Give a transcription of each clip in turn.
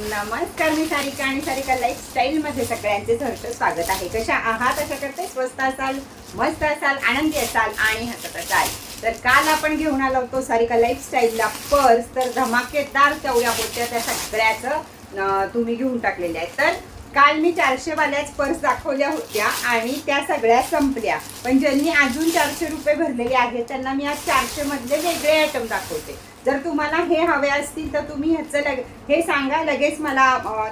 नमस्कार मी सारिका आणि सारिका लाईफस्टाईलमध्ये सगळ्यांचे सहर्ष स्वागत आहे. कशा आहात? अशा करते स्वस्त असाल मस्त असाल आनंदी असाल आणि हसत असाल. तर काल आपण घेऊन आलो होतो सारिका लाईफस्टाईलला पर्स. तर धमाकेदार तेवढ्या होत्या त्या सगळ्याचं तुम्ही घेऊन टाकलेल्या आहेत. तर काल मी चारशे वाल्याच पर्स दाखवल्या होत्या आणि त्या सगळ्या संपल्या. पण ज्यांनी अजून चारशे रुपये भरलेले आहेत त्यांना मी आज चारशे मधले वेगळे आयटम दाखवते. जर तुम्हाला हे हवे असतील तर तुम्ही ह्याचं लगे हे सांगा लगेच मला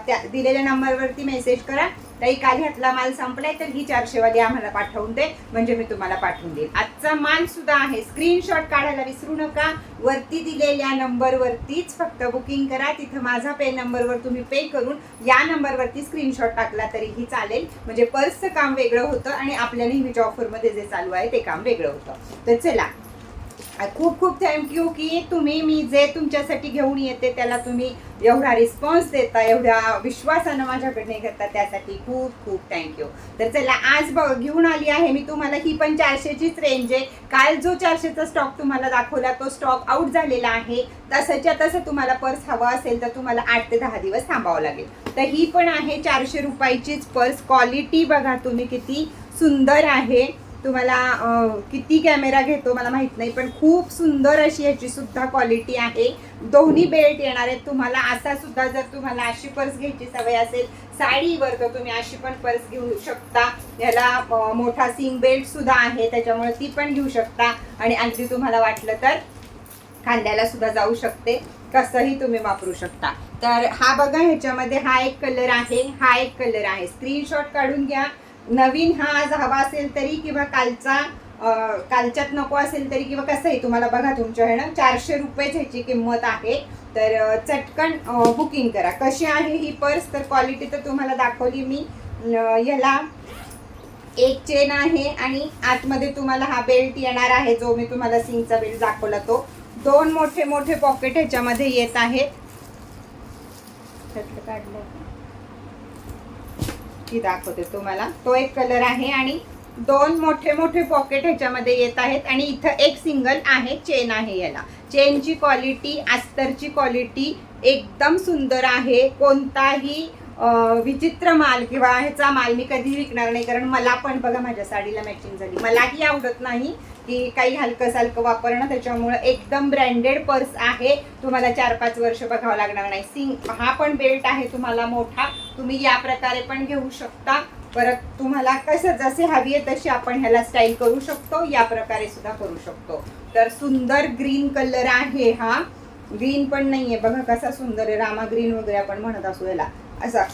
त्या दिलेल्या नंबरवरती मेसेज करा. ताई काल ह्यातला माल संपलाय तर ही चारशेवाली आम्हाला पाठवून दे म्हणजे मी तुम्हाला पाठवून देईन. आजचा माल सुद्धा आहे. स्क्रीनशॉट काढायला विसरू नका. वरती दिलेल्या नंबरवरतीच फक्त बुकिंग करा. तिथं माझा पे नंबरवर तुम्ही पे करून या नंबरवरती स्क्रीनशॉट टाकला तरीही चालेल. म्हणजे पर्सचं काम वेगळं होतं आणि आपल्या नेहमीच्या ऑफरमध्ये जे चालू आहे ते काम वेगळं होतं. तर चला खूप खूप थँक्यू की तुम्ही मी जे तुमच्यासाठी घेऊन येते त्याला तुम्ही एवढा रिस्पॉन्स देता एवढ्या विश्वासानं माझ्याकडे घेता त्यासाठी खूप खूप थँक्यू तर चला आज बघ घेऊन आली आहे मी तुम्हाला. ही पण चारशेचीच रेंज आहे. काल जो चारशेचा स्टॉक तुम्हाला दाखवला तो स्टॉक आउट झालेला आहे. तसंच्या तसं तुम्हाला पर्स हवा असेल तर तुम्हाला आठ ते दहा दिवस थांबावं लागेल. तर ही पण आहे चारशे रुपयाचीच पर्स क्वालिटी बघा तुम्ही किती सुंदर आहे. तुम्हाला किती कॅमेरा घेतो मला माहीत नाही पण खूप सुंदर अशी याची सुद्धा क्वालिटी आहे. दोन्ही बेल्ट येणार आहेत तुम्हाला. असा सुद्धा जर तुम्हाला अशी पर्स घ्यायची सवय असेल साडीवर तर तुम्ही अशी पण पर्स घेऊ शकता. याला मोठा सिंग बेल्ट सुद्धा आहे त्याच्यामुळे ती पण घेऊ शकता. आणि अगदी तुम्हाला वाटलं तर खांद्याला सुद्धा जाऊ शकते. कसंही तुम्ही वापरू शकता. तर हा बघा ह्याच्यामध्ये हा एक कलर आहे. हा एक कलर आहे. स्क्रीनशॉट काढून घ्या. नवीन हा आज हवा असेल तरी किंवा कालचा कालच्यात नको असेल तरी किंवा कसंही तुम्हाला बघा तुमच्या ह्यानं चारशे रुपये ह्याची किंमत आहे. तर चटकन बुकिंग करा. कशी आहे ही पर्स? तर क्वालिटी तर तुम्हाला दाखवली मी. ह्याला एक चेन आहे आणि आतमध्ये तुम्हाला हा बेल्ट येणार आहे जो मी तुम्हाला सिंगचा बेल्ट दाखवला तो. दोन मोठे मोठे पॉकेट ह्याच्यामध्ये येत आहेत. काढलं. ही दाखवते तुम्हाला. तो एक कलर आहे आणि दोन मोठे मोठे पॉकेट ह्याच्यामध्ये येत आहेत आणि इथं एक सिंगल आहे चेन आहे याला. चेनची क्वालिटी अस्तरची क्वालिटी एकदम सुंदर आहे. कोणताही विचित्र माल किंवा ह्याचा माल मी कधी विकणार नाही कारण मला पण बघा माझ्या साडीला मॅचिंग झाली. मलाही आवडत नाही. की काही हलकं सालकं वापरणं त्याच्यामुळं एकदम ब्रँडेड पर्स आहे. तुम्हाला चार पाच वर्ष बघावं लागणार नाही. सिंग हा पण बेल्ट आहे तुम्हाला मोठा. तुम्ही या प्रकारे पण घेऊ शकता. परत तुम्हाला कसं जसे हवी आहे तशी आपण ह्याला स्टाईल करू शकतो. या प्रकारे सुद्धा करू शकतो. तर सुंदर ग्रीन कलर आहे हा. ग्रीन पण नाही आहे बघा कसा सुंदर आहे. रामा ग्रीन वगैरे आपण म्हणत असू याला. असा.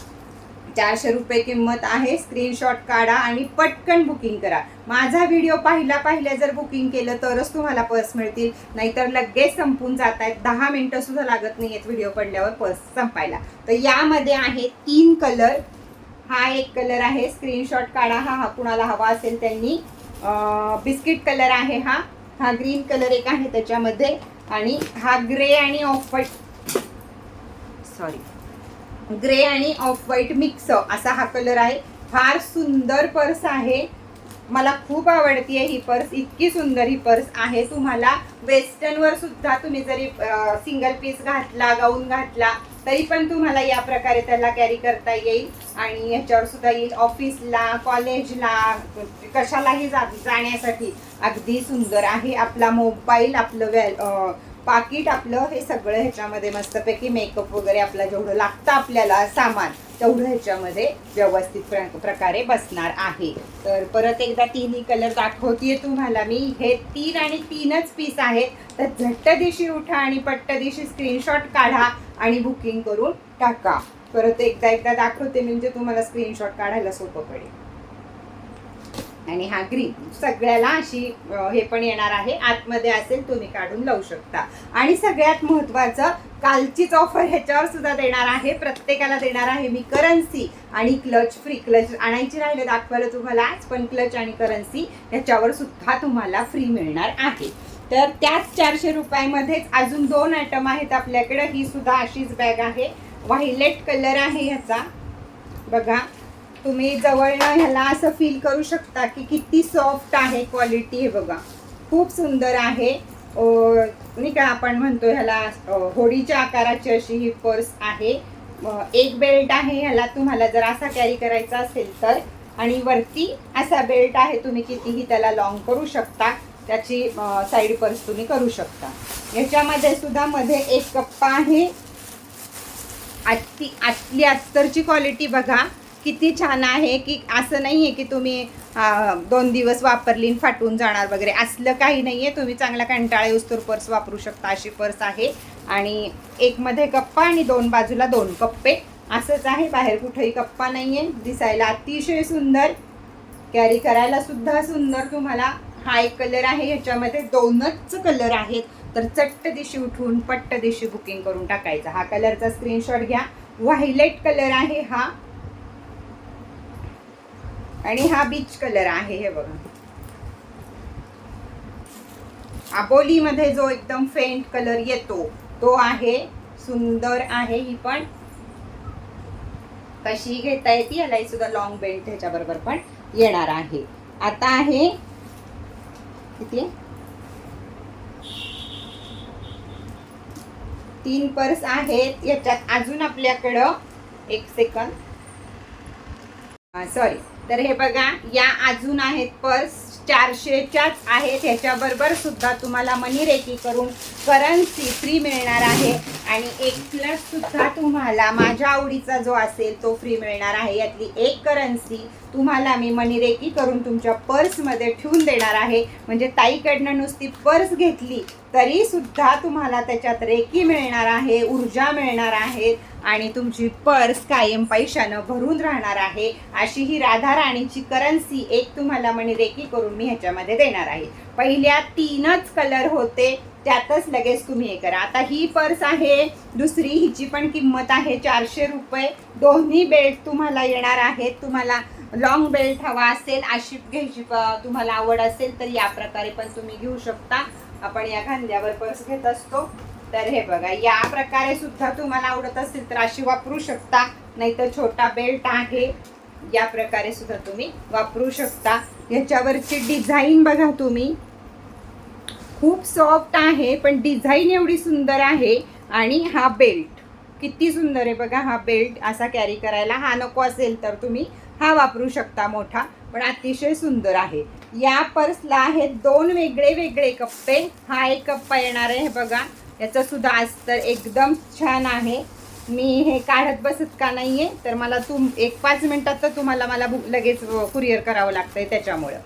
चारशे रुपये किंमत आहे. स्क्रीनशॉट काढा आणि पटकन बुकिंग करा. माझा व्हिडिओ पाहिला पाहिल्या जर बुकिंग केलं तरच तुम्हाला पर्स मिळतील. नाहीतर लगेच संपून जात आहेत दहा मिनटं सुद्धा लागत नाही आहेत व्हिडिओ पडल्यावर पर्स संपायला. तर यामध्ये आहे तीन कलर हा एक कलर आहे. स्क्रीनशॉट काढा. हा हा कुणाला हवा असेल त्यांनी. बिस्किट कलर आहे हा. हा ग्रीन कलर एक आहे त्याच्यामध्ये. आणि हा ग्रे आणि ऑफ व्हाईट सॉरी ग्रे आणि ऑफ व्हाईट मिक्स असा हा कलर आहे. फार सुंदर पर्स आहे. मला खूप आवडती आहे ही पर्स. इतकी सुंदर ही पर्स आहे. तुम्हाला वेस्टर्नवर सुद्धा तुम्ही जरी सिंगल पीस घातला गाऊन घातला तरी पण तुम्हाला या प्रकारे त्याला कॅरी करता येईल. आणि ह्याच्यावर सुद्धा येईल ऑफिसला कॉलेजला कशालाही जा जाण्यासाठी. अगदी सुंदर आहे आपला मोबाईल आपलं वॅ पाकिट आपलं हे सगळं ह्याच्यामध्ये मस्तपैकी मेकअप वगैरे आपला जेवढं लागतं आपल्याला सामान तेवढं ह्याच्यामध्ये व्यवस्थित प्र- प्रकारे बसणार आहे. तर परत एकदा तिन्ही कलर दाखवतीये तुम्हाला मी. हे तीन आणि तीनच पीस आहेत. तर झट्ट दिशी उठा आणि पट्ट दिशी स्क्रीनशॉट काढा आणि बुकिंग करून टाका. परत एकदा एकदा दाखवते म्हणजे तुम्हाला स्क्रीनशॉट काढायला सोपं पडेल. आणि हा ग्रीन सगळ्याला अशी हे पण येणार आहे. आतमध्ये असेल तुम्ही काढून लावू शकता. आणि सगळ्यात महत्वाचं कालचीच ऑफर ह्याच्यावर सुद्धा देणार आहे. प्रत्येकाला देणार आहे मी करन्सी आणि क्लच फ्री क्लच आणायची राहिले दाखवायला तुम्हाला आज पण क्लच आणि करन्सी ह्याच्यावर सुद्धा तुम्हाला फ्री मिळणार आहे. तर त्याच चारशे रुपयामध्येच अजून दोन आयटम आहेत आपल्याकडे. ही सुद्धा अशीच बॅग आहे. व्हायलेट कलर आहे ह्याचा. बघा. तुम्ही जवळनं ह्याला असं फील करू शकता की किती सॉफ्ट आहे क्वालिटी हे बघा. खूप सुंदर आहे. नाही का आपण म्हणतो ह्याला होडीच्या आकाराची अशी ही पर्स आहे. एक बेल्ट आहे ह्याला तुम्हाला जर असा कॅरी करायचा असेल तर. आणि वरती असा बेल्ट आहे तुम्ही कितीही त्याला लॉंग करू शकता. त्याची साईड पर्स तुम्ही करू शकता. याच्यामध्ये सुद्धा मध्ये एक कप्पा आहे. आत्ती आतली अस्तरची क्वालिटी बघा. किती छान आहे की असं नाही आहे की तुम्ही दोन दिवस वापरली आणि फाटून जाणार वगैरे. असलं काही नाही आहे तुम्ही चांगला कंटाळा उस्तूर पर्स वापरू शकता. अशी पर्स आहे. आणि एकमध्ये गप्पा कप्पा आणि दोन बाजूला दोन कप्पे. असंच आहे. बाहेर कुठेही कप्पा नाही आहे दिसायला अतिशय सुंदर. कॅरी करायला सुद्धा सुंदर तुम्हाला. हा एक कलर आहे. ह्याच्यामध्ये दोनच कलर आहेत. तर चट्ट दिशी उठून पट्ट दिशी बुकिंग करून टाकायचा. हा कलरचा स्क्रीनशॉट घ्या. व्हायलेट कलर आहे हा. आणि हा बीच कलर आहे हे बघा. आबोलीमध्ये जो एकदम फेंट कलर येतो तो आहे सुंदर आहे ही पण. कशी घेता येते यालाही सुद्धा लॉंग बेल्ट ह्याच्याबरोबर पण येणार आहे. आता आहे किती? तीन पर्स आहेत याच्यात अजून आपल्याकडं एक सेकंद सॉरी तर हे बघा या अजून आहेत पर्स चारशेच्याच आहेत. ह्याच्याबरोबर सुद्धा तुम्हाला मनी रेकी करून करन्सी फ्री मिळणार आहे. आणि एक प्लस सुद्धा तुम्हाला माझ्या आवडीचा जो असेल तो फ्री मिळणार आहे. यातली एक करन्सी तुम्हाला मी मनी रेकी करून तुमच्या पर्समध्ये ठेवून देणार आहे. म्हणजे ताईकडनं नुसती पर्स घेतली तरी सुद्धा तुम्हाला त्याच्यात रेकी मिळणार आहे ऊर्जा मिळणार आहे. आणि तुमची पर्स कायम पैशानं भरून राहणार आहे. अशी ही राधा राणीची करन्सी एक तुम्हाला म्हणे रेकी करून मी ह्याच्यामध्ये देणार आहे. पहिल्या तीनच कलर होते त्यातच लगेच तुम्ही हे करा. आता ही पर्स आहे दुसरी हिची पण किंमत आहे चारशे रुपये. दोन्ही बेल्ट तुम्हाला येणार आहेत. तुम्हाला लॉंग बेल्ट हवा असेल अशी घ्यायची तुम्हाला आवड असेल तर या प्रकारे पण तुम्ही घेऊ शकता. आपण या खांद्यावर पर्स घेत असतो. तर हे बघा या प्रकारे सुद्धा तुम्हाला आवडत असेल तर अशी वापरू शकता. नाहीतर छोटा बेल्ट आहे. या प्रकारे सुद्धा तुम्ही वापरू शकता. ह्याच्यावरची डिझाईन बघा तुम्ही. खूप सॉफ्ट आहे पण डिझाईन एवढी सुंदर आहे. आणि हा बेल्ट किती सुंदर आहे बघा हा बेल्ट. असा कॅरी करायला हा नको असेल तर तुम्ही हा वापरू शकता मोठा पण अतिशय सुंदर आहे. या पर्सला आहेत दोन वेगळे वेगळे कप्पे. हा एक कप्पा येणार आहे हे बघा. याचं सुद्धा अस्तर एकदम छान आहे. मी हे काढत बसत का नाही आहे तर मला तुम एक पाच मिनटात तर तुम्हाला मला लगेच कुरिअर करावं लागतं आहे त्याच्यामुळं.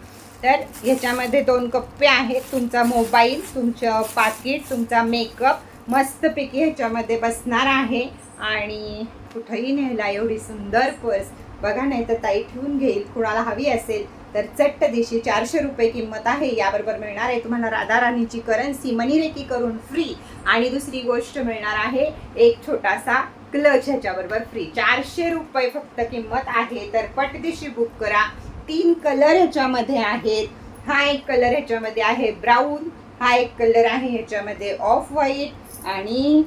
तर ह्याच्यामध्ये दोन कप्पे आहेत. तुमचा मोबाईल तुमचं पाकिट तुमचा मेकअप मस्तपैकी ह्याच्यामध्ये बसणार आहे. आणि कुठंही न्यायला एवढी सुंदर पर्स बघा नाही तर ताई ठेवून घेईल. कुणाला हवी असेल तर चट्ट दिशी चारशे रुपये किंमत आहे. याबरोबर मिळणार आहे तुम्हाला राधा राणीची करन्सी मनीरेकी करून फ्री आणि दुसरी गोष्ट मिळणार आहे एक छोटासा क्लच ह्याच्याबरोबर फ्री चारशे रुपये फक्त किंमत आहे. तर पटदिशी बुक करा. तीन कलर ह्याच्यामध्ये आहेत. हा एक कलर ह्याच्यामध्ये आहे ब्राऊन हा एक कलर आहे ह्याच्यामध्ये ऑफ व्हाईट आणि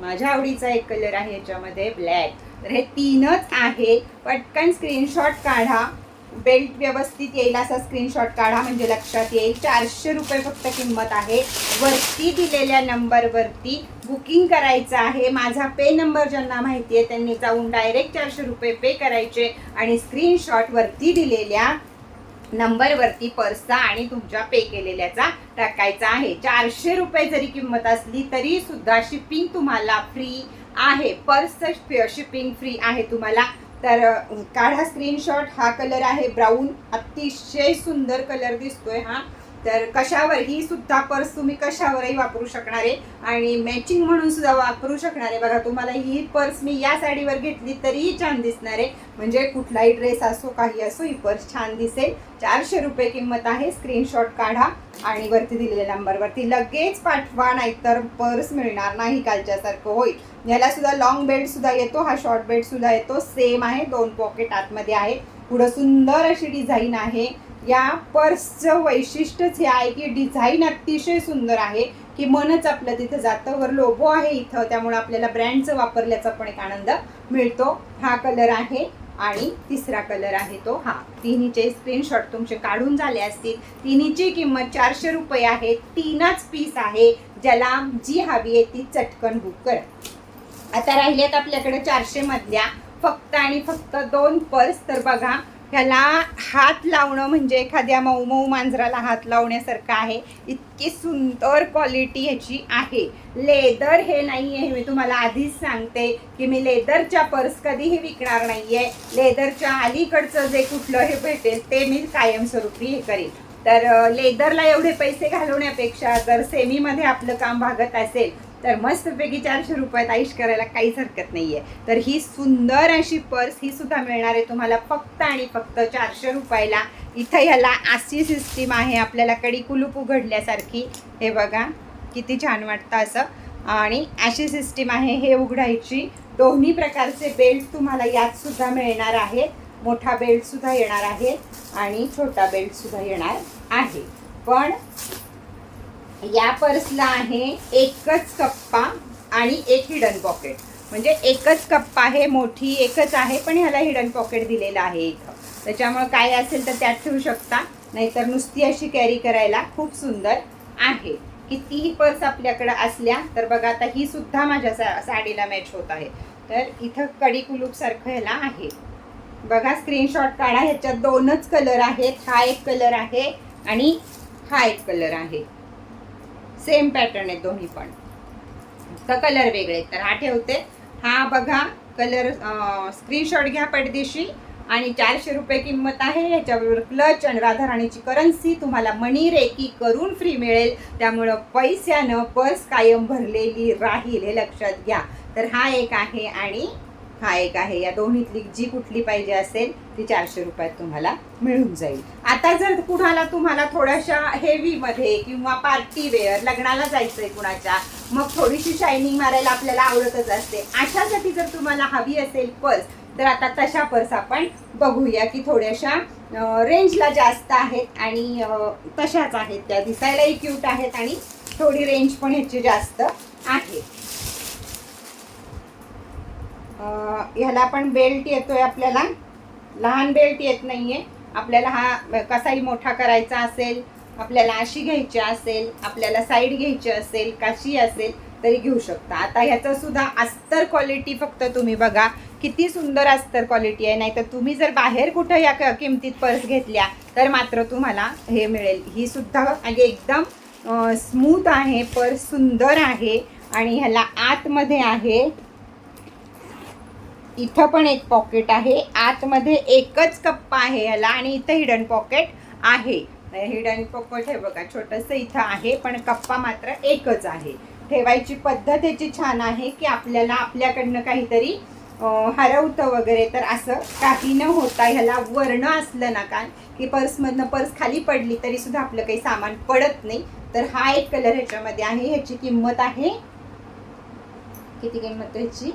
माझ्या आवडीचा एक कलर आहे ह्याच्यामध्ये ब्लॅक तर हे तीनच आहे. पटकन स्क्रीनशॉट काढा. बेल्ट व्यवस्थित येईल असा स्क्रीनशॉट काढा म्हणजे लक्षात येईल. चारशे रुपये फक्त किंमत आहे. वरती दिलेल्या नंबरवरती बुकिंग करायचं आहे. माझा पे नंबर ज्यांना माहिती आहे त्यांनी जाऊन डायरेक्ट चारशे रुपये पे करायचे आणि स्क्रीनशॉट वरती दिलेल्या नंबरवरती पर्सचा आणि तुमच्या पे केलेल्याचा टाकायचा आहे. चारशे रुपये जरी किंमत असली तरी सुद्धा शिपिंग तुम्हाला फ्री आहे. पर्सचं शिपिंग फ्री आहे तुम्हाला. तर काढा स्क्रीनशॉट हा कलर आहे ब्राऊन अतिशय सुंदर कलर दिसतोय हा. तर कशावर ही सुद्धा पर्स तुम्ही कशावरही वापरू शकणार आहे आणि मॅचिंग म्हणून सुद्धा वापरू शकणार. आहे बघा तुम्हाला ही पर्स मी या साडीवर घेतली तरीही छान दिसणार आहे. म्हणजे कुठलाही ड्रेस असो काही असो ही पर्स छान दिसेल. चारशे रुपये किंमत आहे. स्क्रीनशॉट काढा आणि वरती दिलेल्या नंबरवरती लगेच पाठवा नाहीतर पर्स मिळणार नाही कालच्यासारखं. होईल याला सुद्धा लॉंग बेल्ट सुद्धा येतो. हा शॉर्ट बेल्ट सुद्धा येतो. सेम आहे. दोन पॉकेट आतमध्ये आहे. पुढं सुंदर अशी डिझाईन आहे. या पर्सचं वैशिष्ट्यच हे आहे की डिझाईन अतिशय सुंदर आहे की मनच आपलं तिथं जातं. वर लोगो आहे इथं त्यामुळे आपल्याला ब्रँडचं वापरल्याचा पण एक आनंद मिळतो. हा कलर आहे आणि तिसरा कलर आहे तो. हा तिन्हीचे स्क्रीनशॉट तुमचे काढून झाले असतील. तिन्हीची किंमत चारशे रुपये आहे. तीनच पीस आहे ज्याला जी हवी आहे ती चटकन बुक करा. आता राहिल्यात आपल्याकडे चारशे मधल्या फक्त आणि फक्त दोन पर्स. तर बघा ह्याला हात लावणं म्हणजे एखाद्या मऊ मऊ मांजराला हात लावण्यासारखं आहे. इतकी सुंदर क्वालिटी ह्याची आहे. लेदर हे नाही आहे मी तुम्हाला आधीच सांगते की मी लेदरच्या पर्स कधीही विकणार नाही आहे लेदरच्या अलीकडचं जे कुठलं हे भेटेल ते मी कायमस्वरूपी हे करेन. तर लेदरला एवढे पैसे घालवण्यापेक्षा जर सेमीमध्ये आपलं काम भागत असेल तर मस्तपैकी चारशे रुपयात आईश करायला काहीच हरकत नाही आहे तर ही सुंदर अशी पर्स ही सुद्धा मिळणार आहे तुम्हाला फक्त आणि फक्त चारशे रुपयाला. इथं ह्याला आसी सिस्टीम आहे आपल्याला कडी कुलूप उघडल्यासारखी. हे बघा किती छान वाटतं असं. आणि अशी सिस्टीम आहे हे उघडायची. दोन्ही प्रकारचे बेल्ट तुम्हाला यात सुद्धा मिळणार आहेत. मोठा बेल्ट सुद्धा येणार आहे आणि छोटा बेल्ट सुद्धा येणार आहे. पण या पर्सला आहे एकच कप्पा आणि एक हिडन पॉकेट म्हणजे एकच कप्पा आहे मोठी एकच आहे पण ह्याला हिडन पॉकेट दिलेलं आहे इथं. त्याच्यामुळं काय असेल तर त्यात ठेवू शकता. नाहीतर नुसती अशी कॅरी करायला खूप सुंदर आहे. कितीही पर्स आपल्याकडं असल्या तर बघा आता ही सुद्धा माझ्या सा साडीला मॅच होत आहे. तर इथं कडी कुलूपसारखं ह्याला आहे. बघा स्क्रीनशॉट काढा. ह्याच्यात दोनच कलर आहेत. हा एक कलर आहे आणि हा एक कलर आहे. सेम पॅटर्न आहेत दोन्ही पण. तर कलर वेगळे आहेत. तर हा ठेवते. हा बघा कलर स्क्रीनशॉट घ्या पडदेशी. आणि चारशे रुपये किंमत आहे. ह्याच्याबरोबर क्लच आणि राधाराणीची करन्सी तुम्हाला मनी रेकी करून फ्री मिळेल. त्यामुळं पैशानं पर्स कायम भरलेली राहील हे लक्षात घ्या. तर हा एक आहे आणि हा एक आहे. या दोन्हीतली जी कुठली पाहिजे असेल ती चारशे रुपयात तुम्हाला मिळून जाईल. आता जर कुणाला तुम्हाला थोड्याशा हेवीमध्ये किंवा पार्टी वेअर लग्नाला जायचंय कुणाच्या मग थोडीशी शायनिंग मारायला आपल्याला आवडतच असते. अशासाठी जर तुम्हाला हवी असेल पर्स तर आता तशा पर्स आपण बघूया की थोड्याशा रेंजला जास्त आहेत आणि तशाच आहेत. त्या दिसायलाही क्यूट आहेत आणि थोडी रेंज पण ह्याची जास्त आहे. ह्याला पण बेल्ट येतोय आपल्याला. लहान बेल्ट येत नाही आहे आपल्याला हा कसाही मोठा करायचा असेल आपल्याला अशी घ्यायची असेल आपल्याला साईड घ्यायची असेल कशी असेल तरी घेऊ शकता. आता ह्याचं सुद्धा अस्तर क्वालिटी फक्त तुम्ही बघा. किती सुंदर अस्तर क्वालिटी आहे. नाहीतर तुम्ही जर बाहेर कुठं या क- किमतीत पर्स घेतल्या तर मात्र तुम्हाला हे मिळेल. ही सुद्धा म्हणजे एकदम स्मूथ आहे पर्स सुंदर आहे आणि ह्याला आतमध्ये आहे. इथं पण एक पॉकेट आहे. आतमध्ये एकच कप्पा आहे ह्याला आणि इथं हिडन पॉकेट आहे. हिडन पॉकेट हे बघा छोटंसं इथं आहे पण कप्पा मात्र एकच आहे. ठेवायची पद्धत याची छान आहे की आपल्याला आपल्याकडनं काहीतरी हरवतं वगैरे तर असं काही न होता ह्याला वर्ण असलं ना का की पर्समधनं पर्स खाली पडली तरी सुद्धा आपलं काही सामान पडत नाही. तर हा एक कलर ह्याच्यामध्ये आहे ह्याची किंमत आहे. किती किंमत ह्याची?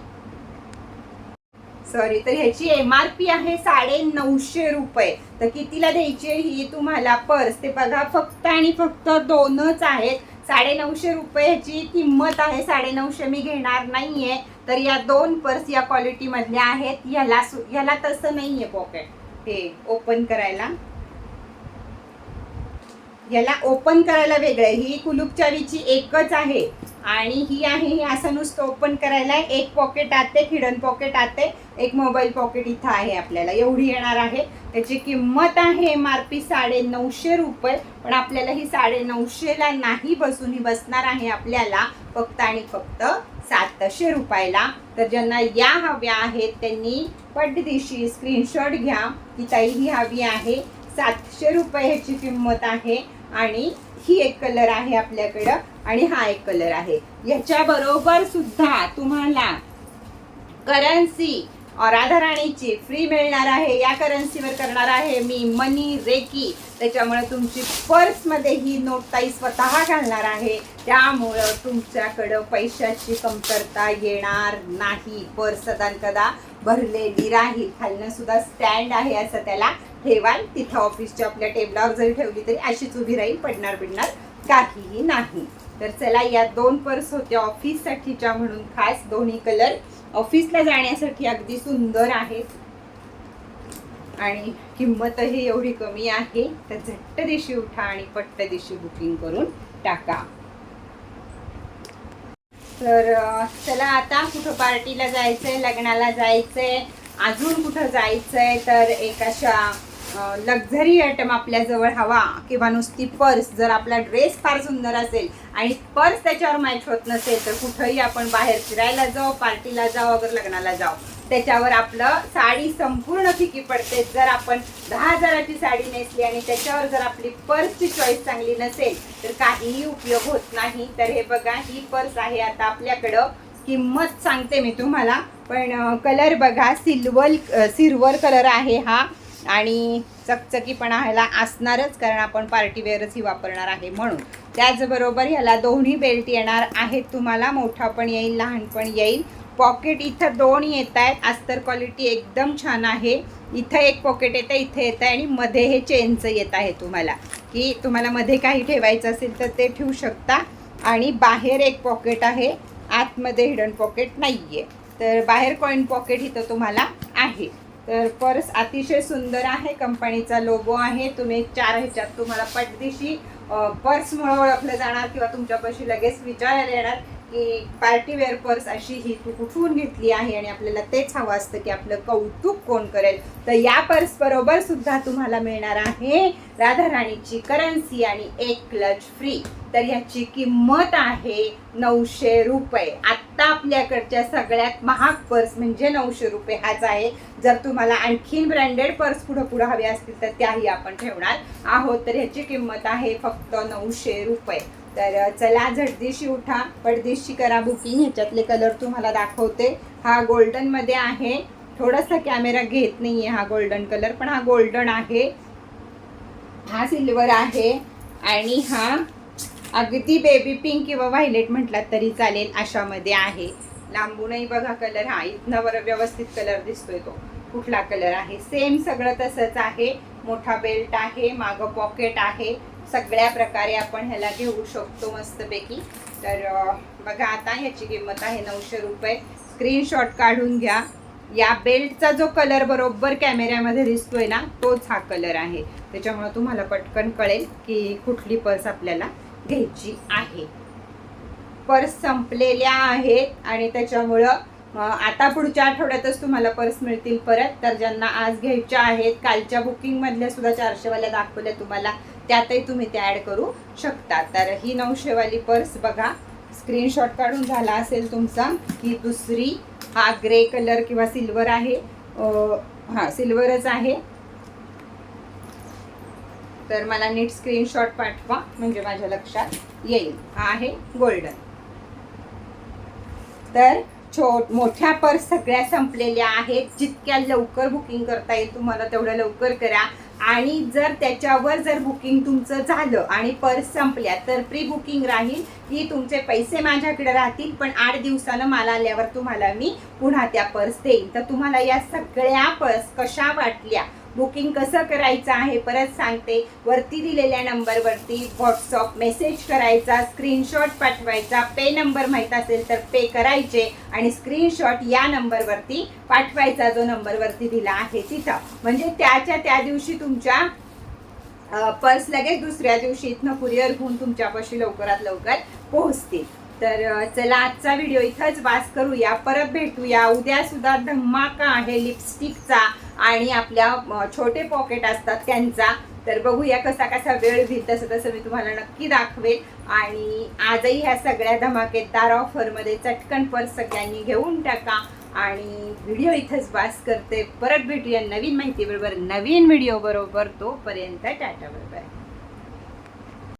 सॉरी तर ह्याची एम आर पी आहे साडे नऊशे रुपये. तर कितीला द्यायची आहे ही तुम्हाला पर्स? ते बघा फक्त आणि फक्त दोनच आहेत. साडे नऊशे रुपये ह्याची किंमत आहे. साडे नऊशे मी घेणार नाहीये. तर या दोन पर्स या क्वालिटी मधल्या आहेत. ह्याला सु- याला तसं नाहीये पॉकेट हे ओपन करायला. याला ओपन करायला वेगळं आहे. ही कुलूप चावीची एकच आहे. आणि ही आहे ही असं नुसतं ओपन करायला एक पॉकेट आते हिडन पॉकेट आते. एक मोबाईल पॉकेट इथं आहे आपल्याला. एवढी येणार आहे. त्याची किंमत आहे एम आर पी साडे नऊशे रुपये. पण आपल्याला ही साडे नऊशेला नाही बसून ही बसणार आहे आपल्याला. फक्त आणि फक्त सातशे रुपयाला. तर ज्यांना या हव्या आहेत त्यांनी पटदिशी स्क्रीनशॉट घ्या. की ताई ही हवी आहे. सातशे रुपये ह्याची किंमत आहे. आणि ही एक कलर आहे आपल्याकडं. आणि हा एक कलर आहे. याच्या बरोबर सुद्धा तुम्हाला करन्सी राधाराणीची फ्री मिळणार आहे. या करन्सीवर करणार आहे मी मनी रेकी. त्याच्यामुळे तुमची पर्समध्ये ही नोट ताई स्वतः घालणार आहे. त्यामुळं तुमच्याकडं पैशाची कमतरता येणार नाही. पर्स सदानकदा भरलेली राहील. खालनं सुद्धा स्टँड आहे असं त्याला ठेवाल. तिथं ऑफिसच्या आपल्या टेबलावर जरी ठेवली तरी अशीच उभी राहील. पडणार बिडणार काहीही नाही. तर चला या दोन पर्स होत्या ऑफिससाठीच्या म्हणून खास दोन्ही कलर. ऑफिसला जाण्यासाठी अगदी सुंदर आहेत. आणि किंमतही एवढी कमी आहे. तर झट्ट दिवशी उठा आणि पट्ट दिवशी बुकिंग करून टाका. तर चला आता कुठं पार्टीला जायचंय लग्नाला जायचंय अजून कुठं जायचंय? तर एक अशा लक्झरी आयटम आपल्याजवळ हवा किंवा नुसती पर्स जर आपला ड्रेस फार सुंदर असेल आणि पर्स त्याच्यावर मॅच होत नसेल तर कुठंही आपण बाहेर फिरायला जाऊ पार्टीला जाऊ अगर लग्नाला जाऊ त्याच्यावर आपलं साडी संपूर्ण फिकी पडते. जर आपण दहा हजाराची साडी नेसली आणि त्याच्यावर जर आपली पर्सची चॉईस चांगली नसेल तर काहीही उपयोग होत नाही. तर हे बघा ही पर्स आहे. आता आपल्याकडं किंमत सांगते मी तुम्हाला. पण कलर बघा सिल्वर सिल्वर कलर आहे हा. आणि चकचकीपणा ह्याला असणारच कारण आपण पार्टीवेअरच ही वापरणार आहे म्हणून. त्याचबरोबर ह्याला दोन्ही बेल्ट येणार आहेत तुम्हाला मोठा पण येईल लहान पण येईल. पॉकेट इथं दोन येत आहेत अस्तर क्वालिटी एकदम छान आहे. इथं एक पॉकेट येतं इथे येतं आहे आणि मध्ये हे चेनचं येत आहे तुम्हाला. की तुम्हाला मध्ये काही ठेवायचं असेल तर ते ठेवू शकता. आणि बाहेर एक पॉकेट आहे. आतमध्ये हिडन पॉकेट नाही आहे तर बाहेर कॉईन पॉकेट इथं तुम्हाला आहे. तर पर्स अतिशय सुंदर आहे कंपनीचा लोगो आहे. तुम्ही चार ह्याच्यात तुम्हाला पटदिशी पर्समुळे ओळखलं जाणार किंवा तुमच्यापाशी लगेच विचारायला येणार. की पार्टी वेअर पर्स अशी ही तू कुठून घेतली आहे आणि आपल्याला तेच हवं असतं की आपलं कौतुक कोण करेल. तर या पर्स बरोबर सुद्धा तुम्हाला मिळणार आहे राधाराणीची करन्सी आणि एक क्लच फ्री तर ह्याची किंमत आहे नऊशे रुपये. आत्ता आपल्याकडच्या सगळ्यात महाग पर्स म्हणजे नऊशे रुपये हाच आहे. जर तुम्हाला आणखीन ब्रँडेड पर्स पुढं पुढं हवे असतील तर त्याही आपण ठेवणार आहोत. तर ह्याची किंमत आहे फक्त नऊशे रुपये. तर चला झटदिशी उठा. पडदिशी करा बुकिंग. ह्याच्यातले कलर तुम्हाला दाखवते. हा गोल्डनमध्ये आहे. थोडासा कॅमेरा घेत नाही आहे हा गोल्डन कलर पण हा गोल्डन आहे. हा सिल्वर आहे. आणि हा अगदी बेबी पिंक किंवा व्हायलेट म्हटलात तरी चालेल अशामध्ये आहे. लांबूनही बघा कलर हा इथनं बरं व्यवस्थित कलर दिसतोय तो. कुठला कलर आहे? सेम सगळं तसंच आहे. मोठा बेल्ट आहे मागं पॉकेट आहे. सगळ्या प्रकारे आपण ह्याला घेऊ शकतो मस्तपैकी. तर बघा आता ह्याची किंमत आहे नऊशे रुपये. स्क्रीनशॉट काढून घ्या. या बेल्टचा जो कलर बरोबर कॅमेऱ्यामध्ये दिसतोय ना तोच हा कलर आहे. त्याच्यामुळे तुम्हाला पटकन कळेल की कुठली पर्स आपल्याला घ्यायची आहे. पर्स संपलेल्या आहेत आणि त्याच्यामुळं आता पुढच्या आठवड्यातच तुम्हाला पर्स मिळतील परत. तर ज्यांना आज घ्यायच्या आहेत कालच्या बुकिंगमधल्या सुद्धा चारशेवाल्या दाखवल्या तुम्हाला. त्यातही तुम्ही ते ॲड करू शकता. तर ही नऊशेवाली पर्स बघा. स्क्रीनशॉट काढून झाला असेल तुमचा. ही दुसरी हा ग्रे कलर किंवा सिल्वर आहे. हा सिल्वरच आहे. तर मला नीट स्क्रीनशॉट पाठवा म्हणजे माझ्या लक्षात येईल. हा आहे गोल्डन तर छोट मोठ्या पर्स सगळ्या संपलेल्या आहेत. जितक्या लवकर बुकिंग करता येईल तुम्हाला तेवढं लवकर करा. आणि जर त्याच्यावर जर बुकिंग तुमचं झालं आणि पर्स संपल्या तर प्री बुकिंग राहील. की तुमचे पैसे माझ्याकडे राहतील पण आठ दिवसानं मला आल्यावर तुम्हाला मी पुन्हा त्या पर्स देईन. तर तुम्हाला या सगळ्या पर्स कशा वाटल्या बुकिंग कसं करायचं आहे परत सांगते. वरती दिलेल्या नंबरवरती व्हॉट्सअप मेसेज करायचा स्क्रीनशॉट पाठवायचा पे नंबर माहीत असेल तर पे करायचे आणि स्क्रीनशॉट या नंबरवरती पाठवायचा जो नंबरवरती दिला आहे तिथं. म्हणजे त्याच्या त्या दिवशी तुमच्या पर्स लगेच दुसऱ्या दिवशी इथनं कुरिअर होऊन तुमच्यापाशी लवकरात लवकर पोहोचतील. तर चला आजचा व्हिडिओ इथंच वास करूया. परत भेटूया. उद्या सुद्धा धमाका आहे लिपस्टिकचा आणि आपल्या छोटे पॉकेट असतात त्यांचा. तर बघूया कसा कसा वेळ घेईल तसं तसं मी तुम्हाला नक्की दाखवेल. आणि आजही ह्या सगळ्या धमाकेदार ऑफरमध्ये चटकन पर्स सगळ्यांनी घेऊन टाका. आणि व्हिडिओ इथंच पास करते. परत भेटूया नवीन माहितीबरोबर. नवीन व्हिडिओ बरोबर तोपर्यंत टाटा बरोबर